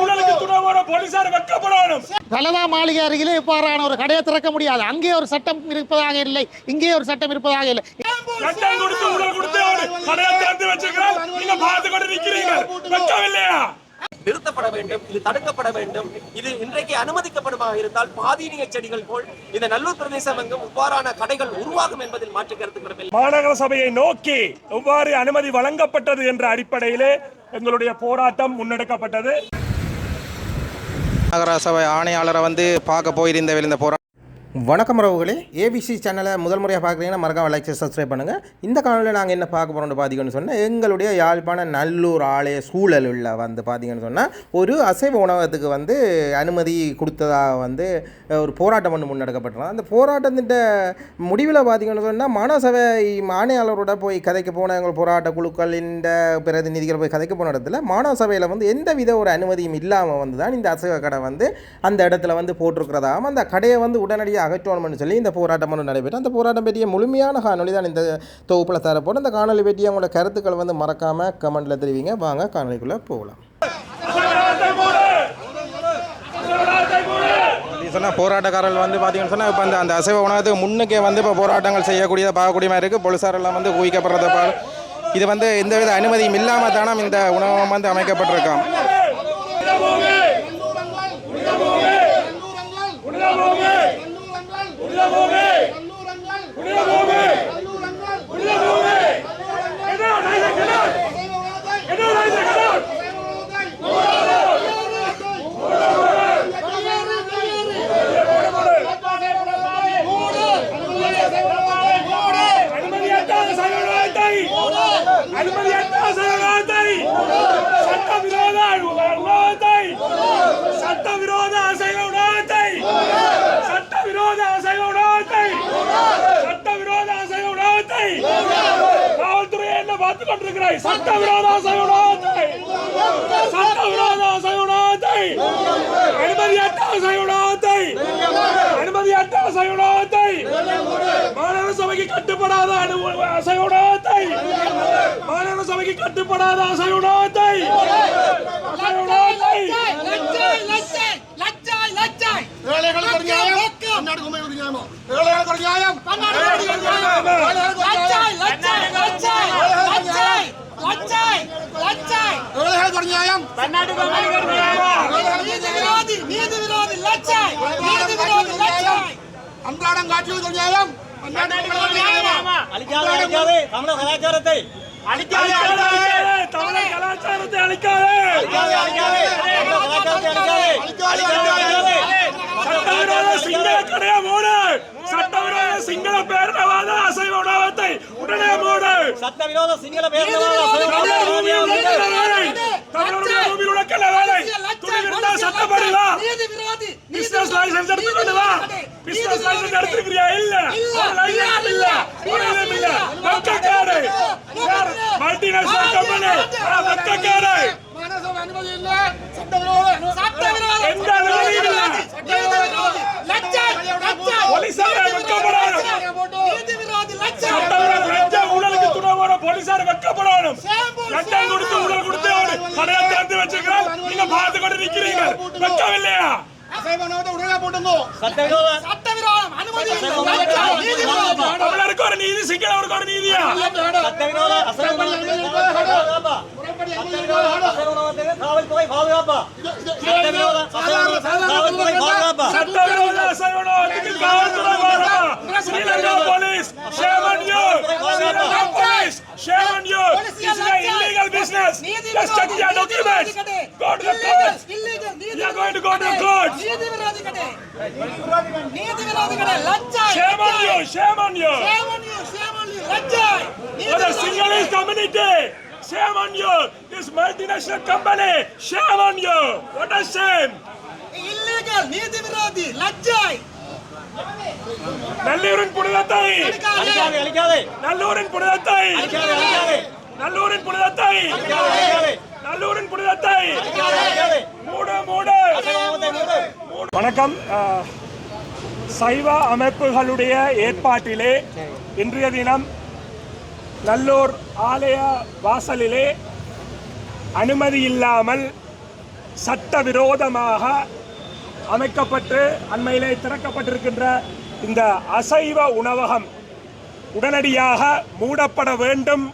ஊழலுக்கு தலதா மாளிகை அருகிலே இவ்வாறான ஒரு கடையை திறக்க முடியாது. அங்கே ஒரு சட்டம் இருப்பதாக இல்லை. இங்கே ஒரு சட்டம் இருப்பதாக இல்லை. கொடுத்து கொடுத்து கடையை திறந்து நீங்க பார்த்து கொண்டு நிக்கிறீங்க. நிறுத்தப்பட வேண்டும் இது தடுக்கப்பட வேண்டும். இது இன்றைக்கு அனுமதிக்கப்படுமா இருந்தால் பாதீனிய செடிகள் போல் இந்த நல்லூர் பிரதேசம் எங்கும் இவ்வாறான கடைகள் உருவாகும் என்பதில் மாற்று மாநகர சபையை நோக்கி எவ்வாறு அனுமதி வழங்கப்பட்டது என்ற அடிப்படையிலே எங்களுடைய போராட்டம் முன்னெடுக்கப்பட்டது. நகர சபை ஆணையாளரை வந்து பார்க்க போயிருந்தவர் இந்த போரா வணக்கம் உறவுகளே. ஏபிசி சேனலை முதல் முறையாக பார்க்குறீங்கன்னா மறக்காம லைக் சப்ஸ்கிரைப் பண்ணுங்கள் இந்த காலையில் நாங்கள் என்ன பார்க்க போகிறோம்னு பார்த்தீங்கன்னு சொன்னால் எங்களுடைய யாழ்ப்பாண நல்லூர் ஆலய சூழலில் வந்து பார்த்தீங்கன்னு சொன்னால் ஒரு அசைவ உணவகத்துக்கு வந்து அனுமதி கொடுத்ததாக வந்து ஒரு போராட்டம் ஒன்று முன்னெடுக்கப்பட்டது அந்த போராட்டத்தின் முடிவில் பார்த்தீங்கன்னு சொன்னால் மாநசபை ஆணையாளரோட போய் கதைக்க போன எங்கள் போராட்ட குழுக்களின் பிரதிநிதிகள் போய் கதைக்க போன இடத்துல மாணவசபையில் வந்து எந்த வித ஒரு அனுமதியும் இல்லாமல் வந்து தான் இந்த அசைவ கடை வந்து அந்த இடத்துல வந்து போட்டிருக்கிறதாகவும் அந்த கடையை வந்து உடனடியாக அகற்றணும்னு சொல்லி இந்த போராட்டம் ஒன்று நடைபெற்று அந்த போராட்டம் பற்றிய முழுமையான காணொலி தான் இந்த தொகுப்பில் தரப்போம் அந்த காணொலி பற்றிய உங்களோட கருத்துக்களை வந்து மறக்காமல் கமெண்ட்டில் தெரிவிங்க. வாங்க காணொலிக்குள்ளே போகலாம். சொன்னால் போராட்டக்காரர்கள் வந்து பார்த்தீங்கன்னு சொன்னால் இப்போ அந்த அந்த அசைவ உணவகத்துக்கு முன்னுக்கே வந்து இப்போ போராட்டங்கள் செய்யக்கூடியதை பார்க்கக்கூடிய மாதிரி இருக்குது போலீஸார் எல்லாம் வந்து குவிக்கப்படுறத பா இது வந்து எந்தவித அனுமதியும் இல்லாமல் தானே இந்த உணவகம் வந்து அமைக்கப்பட்டிருக்காம் அனுமதியற்ற சகோதரத்தை அனுமதியற்ற சகோதரத்தை சட்டவிரோத உணவகத்தை சட்டவிரோத அசைவ உணவகத்தை சட்டவிரோத அசைவ உணவகத்தை சட்டவிரோத அசைவ உணவகத்தை காவல்துறை என்ன பார்த்து கொண்டிருக்கிறாய். சட்டவிரோத உணவகத்தை சட்டவிரோத அசைவ உணவகத்தை அனுமதியற்ற அசைவ உணவகத்தை அனுமதியற்ற அசைவ உணவகத்தை மாநகர சபைக்கு கட்டுப்படாத அனு- அசைவ உணவகத்தை மாநகர சபைக்கு கட்டுப்படாத அசைவ உணவகத்தை அசைவ உணவகத்தை ஏழைகளுக்கு ஒரு நியாயம். கர்நாடக நியாயமோ. ஏழைகளுக்கு ஒரு நியாயம் ஏழைகளுக்கு ஒரு நியாயம். அன்றாடம் காட்சிகளுக்கு ஒரு நியாயம். அழிக்காதே தமிழர் கலாச்சாரத்தை அழிக்காதே சட்டவிரோத சிங்கள கடையை மூடு சட்டவிரோத சிங்கள பேரணவாத அசைவ உணவகத்தை உடனே மூடு சட்டவிரோத சிங்கள தமிழர் பூமியில் உனக்கல்ல வேலை தமிழருடைய பூமியில் உனக்கல்ல வேலை துணி இருந்தால் சட்டப்படுவா பிசினஸ் லைசன்ஸ் எடுத்துக்கொண்டு வா. பிசினஸ் லைசன்ஸ் எடுத்துக்கிறியா இல்ல. ஒரு லைசன்ஸ் இல்ல. ஒரு இதுவும் இல்ல. வெக்கக்காடு மல்டிநேஷனல் கம்பெனி. வெக்கக்காடு மாநகர அனுமதி இல்ல. சட்டவிரோத. எந்த அனுமதியும் இல்ல. போலீசாரை வெக்கப்படணும் சட்டவிரோத லஞ்ச ஊழலுக்கு துணை போற போலீசார் வெக்கப்படணும். லஞ்சம் கொடுத்து ஊழல் கொடுத்து அவரு கடையை திறந்து வச்சுக்கிறார் நீங்க பார்த்து கொண்டு நிக்கிறீங்க. போட்டுங்கோ. சட்டவிரோத தமிழருக்கு ஒரு நீதி சிங்களவருக்கு ஒரு நீதியா? சட்டவிரோத காவல்துறை பாதுகாப்பா? சட்டவிரோத காவல்துறை பாதுகாப்பா? சட்டவிரோத அசைவனத்துக்கு காவல்துறை just check your documents go to the court you are going to go to the court shame on you shame on you for the Sinhalese community shame on you this multinational company shame on you what a shame நீதி விரோதி லஜ்ஜாய் நல்லூரின் புனிதத்தை நல்லூரின் புனிதத்தை அழிக்காதே அழிக்காதே நல்லூரின் புனிதத்தை. நல்லூரின் புனிதத்தை. மூடு மூடு. வணக்கம். சைவ அமைப்புகளுடைய ஏற்பாட்டிலே இன்றைய தினம் நல்லூர் ஆலய வாசலிலே அனுமதி இல்லாமல் சட்டவிரோதமாக அமைக்கப்பட்டு அண்மையிலே திறக்கப்பட்டிருக்கின்ற இந்த அசைவ உணவகம் உடனடியாக மூடப்பட வேண்டும்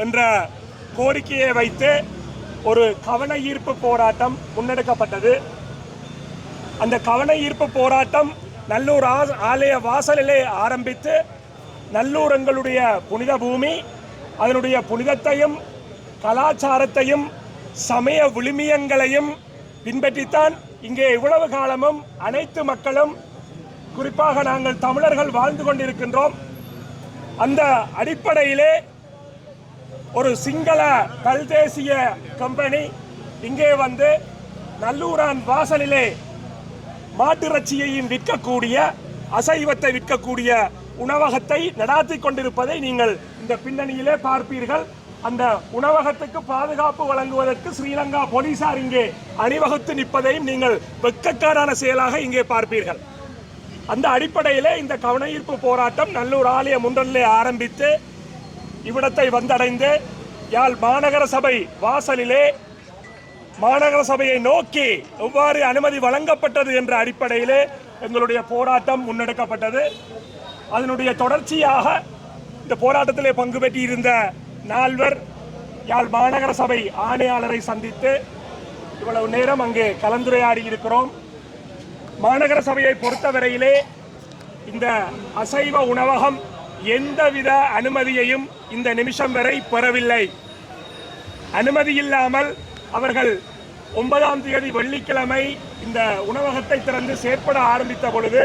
என்ற கோரிக்கையை வைத்து ஒரு கவன ஈர்ப்பு போராட்டம் முன்னெடுக்கப்பட்டது. அந்த கவன ஈர்ப்பு போராட்டம் நல்லூர் ஆ- ஆலய வாசலிலே ஆரம்பித்து நல்லூர் எங்களுடைய புனித பூமி அதனுடைய புனிதத்தையும் கலாச்சாரத்தையும் சமய விழுமியங்களையும் பின்பற்றித்தான் இங்கே இவ்வளவு காலமும் அனைத்து மக்களும் குறிப்பாக நாங்கள் தமிழர்கள் வாழ்ந்து கொண்டிருக்கின்றோம். அந்த அடிப்படையிலே ஒரு சிங்கள கல்தேசிய கம்பெனி இங்கே வந்து நல்லூரான் வாசலிலே மாட்டிறச்சியையும் விற்கக்கூடிய அசைவத்தை விற்கக்கூடிய உணவகத்தை நடாத்தி கொண்டிருப்பதை நீங்கள் இந்த பின்னணியிலே பார்ப்பீர்கள். அந்த உணவகத்துக்கு பாதுகாப்பு வழங்குவதற்கு ஸ்ரீலங்கா போலீசார் இங்கே அணிவகுத்து நிற்பதையும் நீங்கள் வெக்கக்காரான செயலாக இங்கே பார்ப்பீர்கள். அந்த அடிப்படையிலே இந்த கவனஈர்ப்பு போராட்டம் நல்லூர் ஆலய முன்றலிலே ஆரம்பித்து இவ்விடத்தை வந்தடைந்து யாழ் மாநகர சபை வாசலிலே மாநகர சபையை நோக்கி எவ்வாறு அனுமதி வழங்கப்பட்டது என்ற அடிப்படையிலே எங்களுடைய போராட்டம் முன்னெடுக்கப்பட்டது. அதனுடைய தொடர்ச்சியாக இந்த போராட்டத்திலே பங்கு பெற்றிருந்த நால்வர் யாழ் மாநகர சபை ஆணையாளரை சந்தித்து இவ்வளவு நேரம் அங்கே கலந்துரையாடி இருக்கிறோம். மாநகர சபையை பொறுத்தவரையிலே இந்த அசைவ உணவகம் எந்தவித அனுமதியையும் இந்த நிமிஷம் வரை பெறவில்லை. அனுமதி இல்லாமல் அவர்கள் ஒன்பதாம் தேதி வெள்ளிக்கிழமை இந்த உணவகத்தை திறந்து செயற்பட ஆரம்பித்த பொழுது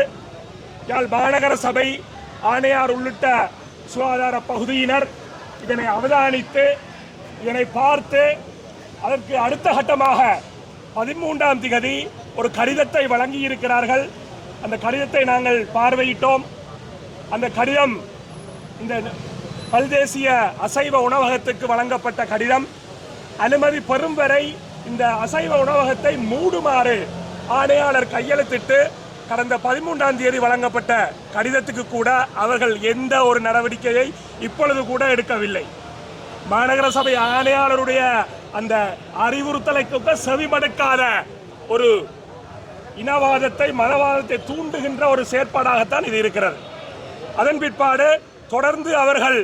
யாழ் மாநகர சபை ஆணையார் உள்ளிட்ட சுகாதார பகுதியினர் இதனை அவதானித்து இதனை பார்த்து அதற்கு அடுத்த கட்டமாக பதிமூன்றாம் திகதி ஒரு கடிதத்தை வழங்கி இருக்கிறார்கள் அந்த கடிதத்தை நாங்கள் பார்வையிட்டோம். அந்த கடிதம் இந்த பல்தேசிய அசைவ உணவகத்துக்கு வழங்கப்பட்ட கடிதம். அனுமதி பெறும் வரை இந்த அசைவ உணவகத்தை மூடுமாறு ஆணையாளர் கையெழுத்திட்டு கடந்த பதிமூன்றாம் தேதி வழங்கப்பட்ட கடிதத்துக்கு கூட அவர்கள் எந்த ஒரு நடவடிக்கையை இப்பொழுது கூட எடுக்கவில்லை. மாநகர சபை ஆணையாளருடைய அந்த அறிவுறுத்தலை கூட செவிமடுக்காத ஒரு இனவாதத்தை மதவாதத்தை தூண்டுகின்ற ஒரு செயற்பாடாகத்தான் இது இருக்கிறது. அதன் பிற்பாடு தொடர்ந்து அவர்கள்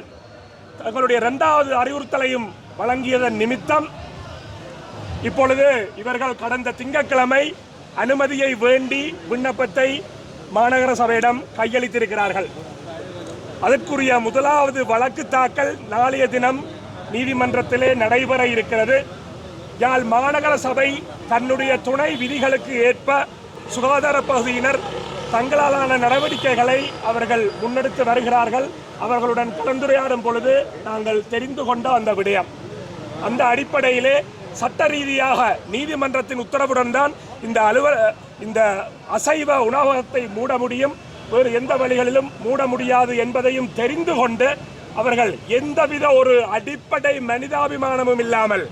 தங்களுடைய இரண்டாவது அறிவுறுத்தலையும் வழங்கியதன் நிமித்தம் இப்பொழுது இவர்கள் கடந்த திங்கட்கிழமை அனுமதியை வேண்டி விண்ணப்பத்தை மாநகர சபையிடம் கையளித்திருக்கிறார்கள். அதற்குரிய முதலாவது வழக்கு தாக்கல் நாளைய தினம் நீதிமன்றத்திலே நடைபெற இருக்கிறது. யாழ் மாநகர சபை தன்னுடைய துணை விதிகளுக்கு ஏற்ப சுகாதார பகுதியினர் தங்களாலான நடவடிக்கைகளை அவர்கள் முன்னெடுத்து வருகிறார்கள். அவர்களுடன் கலந்துரையாடும் பொழுது நாங்கள் தெரிந்து கொண்ட அந்த விடயம். அந்த அடிப்படையிலே சட்ட ரீதியாக நீதிமன்றத்தின் உத்தரவுடன் தான் இந்த அலுவல இந்த அசைவ உணவகத்தை மூட முடியும் வேறு எந்த வழிகளிலும் மூட முடியாது என்பதையும் தெரிந்து கொண்டு அவர்கள் எந்தவித ஒரு அடிப்படை மனிதாபிமானமும் இல்லாமல்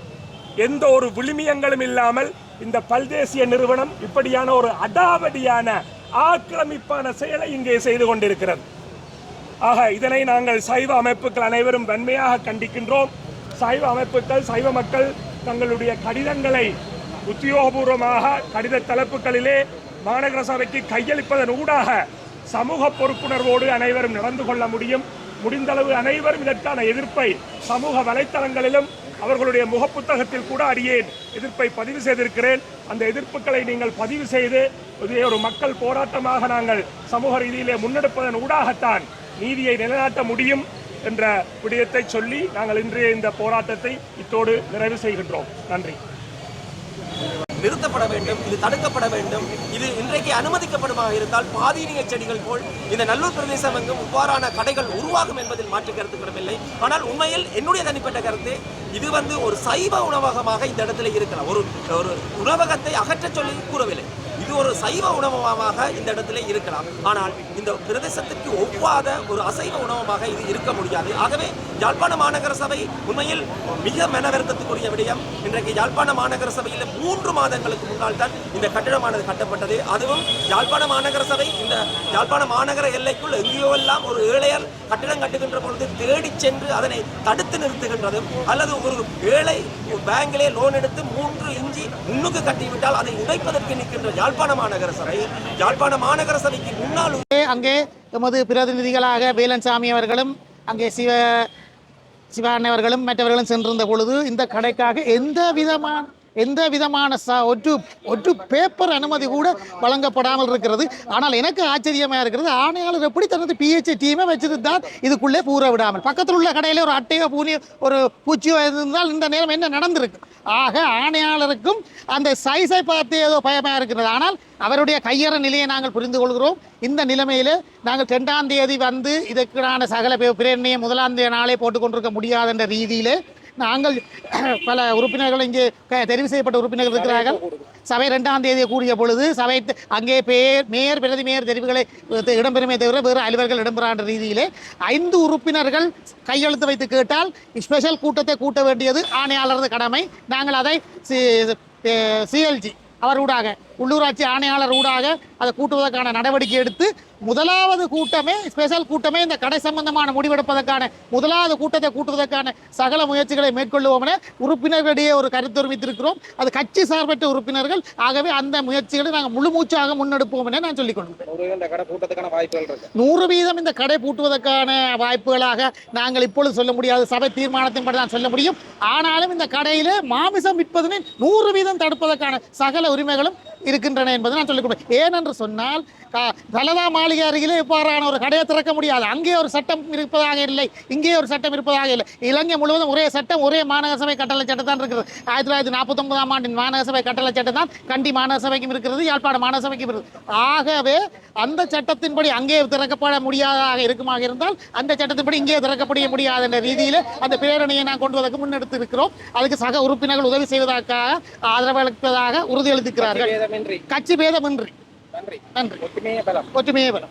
எந்த ஒரு விழுமியங்களும் இல்லாமல் இந்த பல்தேசிய நிறுவனம் இப்படியான ஒரு அடாவடியான ஆக்கிரமிப்பான செயலை இங்கே செய்து கொண்டிருக்கிறது. ஆக இதனை நாங்கள் சைவ அமைப்புகள் அனைவரும் வன்மையாக கண்டிக்கின்றோம். சைவ அமைப்புகள் சைவ மக்கள் தங்களுடைய கடிதங்களை உத்தியோகபூர்வமாக கடித தலைப்புகளிலே மாநகர சபைக்கு கையளிப்பதன் ஊடாக சமூக பொறுப்புணர்வோடு அனைவரும் நடந்து கொள்ள முடியும். முடிந்தளவு அனைவரும் இதற்கான எதிர்ப்பை சமூக வலைத்தளங்களிலும் அவர்களுடைய முகப்புத்தகத்தில் கூட அறியேன் எதிர்ப்பை பதிவு செய்திருக்கிறேன். அந்த எதிர்ப்புகளை நீங்கள் பதிவு செய்து இதை ஒரு மக்கள் போராட்டமாக நாங்கள் சமூக ரீதியிலே முன்னெடுப்பதன் ஊடாகத்தான் நீதியை நிலைநாட்ட முடியும் என்ற விடயத்தை சொல்லி நாங்கள் இன்றைய இந்த போராட்டத்தை இத்தோடு நிறைவு செய்கின்றோம். நன்றி. நிறுத்தப்பட வேண்டும் இது தடுக்கப்பட வேண்டும். இது இன்றைக்கு அனுமதிக்கப்படுமாக இருந்தால் பாதீனிய செடிகள் போல் இந்த நல்லூர் பிரதேசம் எங்கும் இவ்வாறான கடைகள் உருவாகும் என்பதில் மாற்று கருத்துக்கிடமில்லை ஆனால் உண்மையில் என்னுடைய தனிப்பட்ட கருத்து இது வந்து ஒரு சைவ உணவகமாக இந்த இடத்துல இருக்கிற ஒரு ஒரு உணவகத்தை அகற்றச் சொல்லி கூறவில்லை. இது ஒரு சைவ உணவகமாக இந்த இடத்துல இருக்கலாம். ஆனால் இந்த பிரதேசத்திற்கு ஒவ்வாத ஒரு அசைவ உணவமாக இது இருக்க முடியாது. ஆகவே யாழ்ப்பாண மாநகர சபை உண்மையில் மிக மனவருத்தத்துக்குரிய விடயம். இன்றைக்கு யாழ்ப்பாண மாநகர சபையில் மூன்று மாதங்களுக்கு முன்னால் தான் இந்த கட்டிடமானது கட்டப்பட்டது. அதுவும் யாழ்ப்பாண மாநகர சபை இந்த யாழ்ப்பாண மாநகர எல்லைக்குள் எங்கேயோ எல்லாம் ஒரு ஏழையர் கட்டிடம் கட்டுகின்ற பொழுது தேடி சென்று அதனை தடுத்து நிறுத்துகின்றதும் அல்லது ஒரு ஏழை பேங்கிலே லோன் எடுத்து மூன்று இஞ்சி முன்னுக்கு கட்டிவிட்டால் அதை உடைப்பதற்கு நிற்கின்ற யாழ்ப்பாண மாநகர சபை யாழ்ப்பாண மாநகர சபைக்கு முன்னால் அங்கே எமது பிரதிநிதிகளாக வேலன்சாமி அவர்களும் அங்கே சிவ சிவானவர்களும் மற்றவர்களும் சென்றிருந்த பொழுது இந்த கடைக்காக எந்த விதமான எந்த விதமான ச ஒற்று ஒற்று பேப்பர் அனுமதி கூட வழங்கப்படாமல் இருக்கிறது. ஆனால் எனக்கு ஆச்சரியமாக இருக்கிறது ஆணையாளர் எப்படி தனது பிஹெச் டீமை வச்சிருந்தால் இதுக்குள்ளே பூர விடாமல். பக்கத்தில் உள்ள கடையில் ஒரு அட்டையோ பூனியோ ஒரு பூச்சியோ இருந்தால் இந்த நேரம் என்ன நடந்திருக்கு? ஆக ஆணையாளருக்கும் அந்த சைஸை பார்த்து ஏதோ பயமாக இருக்கிறது. ஆனால் அவருடைய கையற நிலையை நாங்கள் புரிந்து கொள்கிறோம். இந்த நிலைமையில் நாங்கள் ரெண்டாம் தேதி வந்து இதற்கான சகல பிரேரணையை முதலாம் தேதி நாளே போட்டுக்கொண்டிருக்க முடியாது என்ற ரீதியிலே நாங்கள் பல உறுப்பினர்கள் இங்கே தெரிவு செய்யப்பட்ட உறுப்பினர்கள் இருக்கிறார்கள். சபை ரெண்டாம் தேதி கூடிய பொழுது சபை அங்கே பேர் மேயர் பிரதி மேயர் தெரிவுகளை இடம்பெறுமே தவிர வேறு அலுவலர்கள் இடம்பெறான்ற ரீதியிலே ஐந்து உறுப்பினர்கள் கையெழுத்து வைத்து கேட்டால் ஸ்பெஷல் கூட்டத்தை கூட்ட வேண்டியது ஆணையாளரது கடமை. நாங்கள் அதை சிஎல்ஜி அவர் ஊடாக உள்ளூராட்சி ஆணையாளர் ஊடாக அதை கூட்டுவதற்கான நடவடிக்கை எடுத்து முதலாவது கூட்டமே ஸ்பெஷல் கூட்டமே இந்த கடை சம்பந்தமான முடிவெடுப்பதற்கான முதலாவது கூட்டத்தை கூட்டுவதற்கான சகல முயற்சிகளை மேற்கொள்வோம் என உறுப்பினர்களிடையே ஒரு கருத்து தெரிவித்திருக்கிறோம். அது கட்சி சார்பற்ற உறுப்பினர்கள். ஆகவே அந்த முயற்சிகளை நாங்கள் முழு மூச்சாக முன்னெடுப்போம் என நான் சொல்லிக் கொள்கிறேன். நூறு வீதம் இந்த கடை பூட்டுவதற்கான வாய்ப்புகளாக நாங்கள் இப்பொழுது சொல்ல முடியாது சபை தீர்மானத்தின்படி தான் சொல்ல முடியும். ஆனாலும் இந்த கடையில் மாமிசம் விற்பதனை நூறு வீதம் தடுப்பதற்கான சகல உரிமைகளும் இருக்கின்றன என்பதை நான் சொல்லிக் கொடுப்பேன் ஏனென்று சொன்னால் தலதா மாளிகை அருகிலே இவ்வாறான ஒரு கடையை திறக்க முடியாது. அங்கே ஒரு சட்டம் இருப்பதாக இல்லை. இங்கே ஒரு சட்டம் இருப்பதாக இல்லை. இலங்கை முழுவதும் ஒரே சட்டம் ஒரே மாநகர சபை கட்டளை சட்டம் தான் இருக்கிறது ஆயிரத்தி தொள்ளாயிரத்தி நாற்பத்தொன்பதாம் ஆண்டின் மாநகர சபை கட்டளை சட்டம் தான் கண்டி மாநகர சபைக்கும் இருக்கிறது யாழ்ப்பாண மாநகர சபைக்கும் இருக்கிறது ஆகவே அந்த சட்டத்தின்படி அங்கே திறக்கப்பட முடியாததாக இருக்குமாக இருந்தால் அந்த சட்டத்தின்படி இங்கே திறக்கப்பட முடியாது என்ற ரீதியில் அந்த பிரேரணையை நான் கொண்டு வருவதற்கு முன்னெடுத்து இருக்கிறோம் அதுக்கு சக உறுப்பினர்கள் உதவி செய்வதற்காக ஆதரவளிப்பதாக உறுதியளித்திருக்கிறார்கள். கட்சி பேதமின்றி. நன்றி. ஒற்றுமையே பலம்.